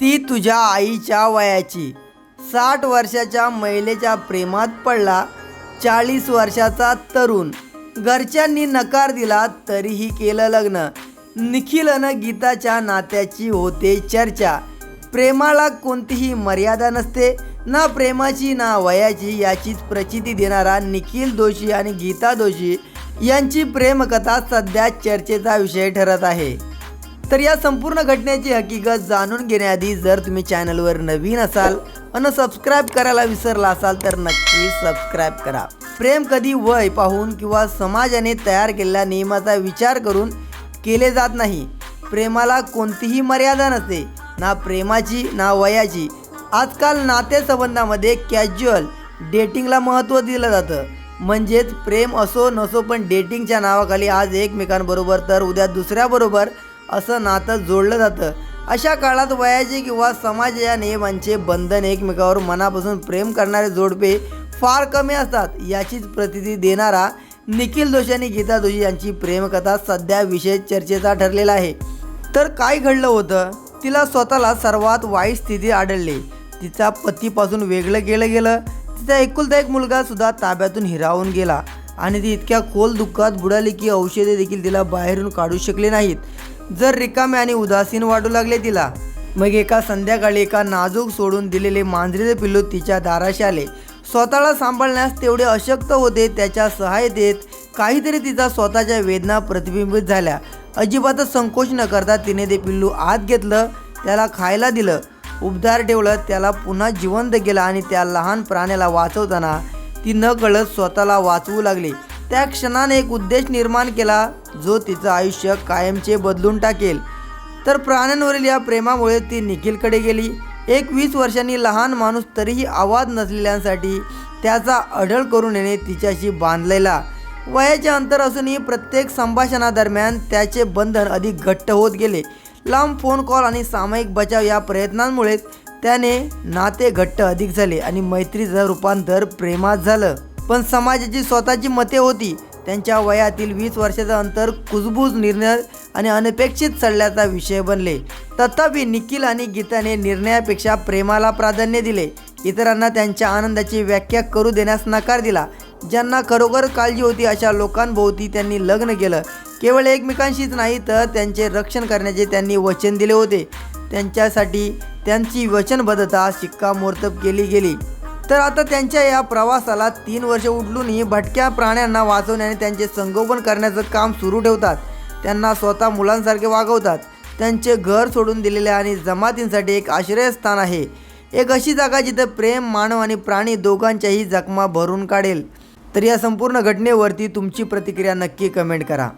ती तुझ्या आईच्या वयाची. साठ वर्षाच्या महिलेच्या प्रेमात पडला चाळीस वर्षाचा तरुण. घरच्यांनी नकार दिला तरीही केलं लग्न. निखिलनं गीताच्या नात्याची होते चर्चा. प्रेमाला कोणतीही मर्यादा नसते ना प्रेमाची ना वयाची याचीच प्रचिती देणारा निखिल दोषी आणि गीता दोषी यांची प्रेमकथा सध्या चर्चेचा विषय ठरत आहे. तर या संपूर्ण घटनेची हकीकत जाणून घेण्याआधी जर तुम्ही चॅनलवर नवीन असाल आणि सबस्क्राईब करायला विसरला असाल तर नक्की सबस्क्राईब करा. प्रेम कधी वय पाहून किंवा समाजाने तयार केलेल्या नियमाचा विचार करून केले जात नाही. प्रेमाला कोणतीही मर्यादा नसते. ना प्रेमाची ना वयाची. आजकाल नातेसंबंधामध्ये कॅज्युअल डेटिंगला महत्त्व दिलं जातं. म्हणजेच प्रेम असो नसो पण डेटिंगच्या नावाखाली आज एकमेकांबरोबर तर उद्या दुसऱ्याबरोबर असं नातं जोडलं जातं. अशा काळात वयाचे किंवा समाज या नियमांचे बंधन एकमेकावर मनापासून प्रेम करणारे जोडपे फार कमी असतात. याचीच प्रतिती देणारा निखिल जोशी आणि गीता जोशी यांची प्रेमकथा सध्या विशेष चर्चेचा ठरलेला आहे. तर काय घडलं होतं? तिला स्वतःला सर्वात वाईट स्थिती आढळली. तिचा पतीपासून वेगळं केलं गेलं. तिचा एकुलता एक मुलगा सुद्धा ताब्यातून हिरावून गेला. आणि ती इतक्या खोल दुःखात बुडाली की औषधे देखील तिला बाहेरून काढू शकले नाहीत. जर रिकामे आणि उदासीन वाटू लागले तिला. मग एका संध्याकाळी एका नाजूक सोडून दिलेले मांजरीचे पिल्लू तिच्या दाराशी आले. स्वतःला सांभाळण्यास तेवढे अशक्त होते त्याच्या सहायतेत काहीतरी तिचा स्वतःच्या वेदना प्रतिबिंबित झाल्या. अजिबातच संकोच न करता तिने ते पिल्लू आत घेतलं त्याला खायला दिलं. उबदार ठेवलं त्याला पुन्हा जिवंत केलं आणि त्या लहान प्राण्याला वाचवताना ती न कळत स्वतःला वाचवू लागली. त्या क्षणाने एक उद्देश निर्माण केला जो तिचं आयुष्य कायमचे बदलून टाकेल. तर प्राण्यांवरील या प्रेमामुळे ती निखिलकडे गेली. एक वीस वर्षांनी लहान माणूस तरीही आवाज नसलेल्यांसाठी त्याचा अढळ करून येणे तिच्याशी बांधलेला. वयाचे अंतर असूनही प्रत्येक संभाषणादरम्यान त्याचे बंधन अधिक घट्ट होत गेले. लांब फोन कॉल आणि सामायिक बचाव या प्रयत्नांमुळे त्याने नाते घट्ट अधिक झाले आणि मैत्रीचं रूपांतर प्रेमात झालं. पण समाजाची स्वतःची मते होती. त्यांच्या वयातील वीस वर्षाचं अंतर कुजबूज निर्णय आणि अनपेक्षित चढल्याचा विषय बनले. तथापि निखिल आणि गीताने निर्णयापेक्षा प्रेमाला प्राधान्य दिले. इतरांना त्यांच्या आनंदाची व्याख्या करू देण्यास नकार दिला. ज्यांना खरोखर काळजी होती अशा लोकांभोवती त्यांनी लग्न केलं. केवळ एकमेकांशीच नाही तर त्यांचे रक्षण करण्याचे त्यांनी वचन दिले होते. त्यांच्यासाठी त्यांची वचनबद्धता शिक्कामोर्तब केली गेली. तर आता त्यांच्या या प्रवासाला तीन वर्ष उठलूनही भटक्या प्राण्यांना वाचवणे आणि त्यांचे संगोपन करण्याचं काम सुरू ठेवतात. त्यांना स्वतः मुलांसारखे वागवतात. त्यांचे घर सोडून दिलेले आणि जमातींसाठी एक आश्रयस्थान आहे. एक अशी जागा जिथं प्रेम मानव आणि प्राणी दोघांच्याही जखमा भरून काढेल. तर या संपूर्ण घटनेवरती तुमची प्रतिक्रिया नक्की कमेंट करा.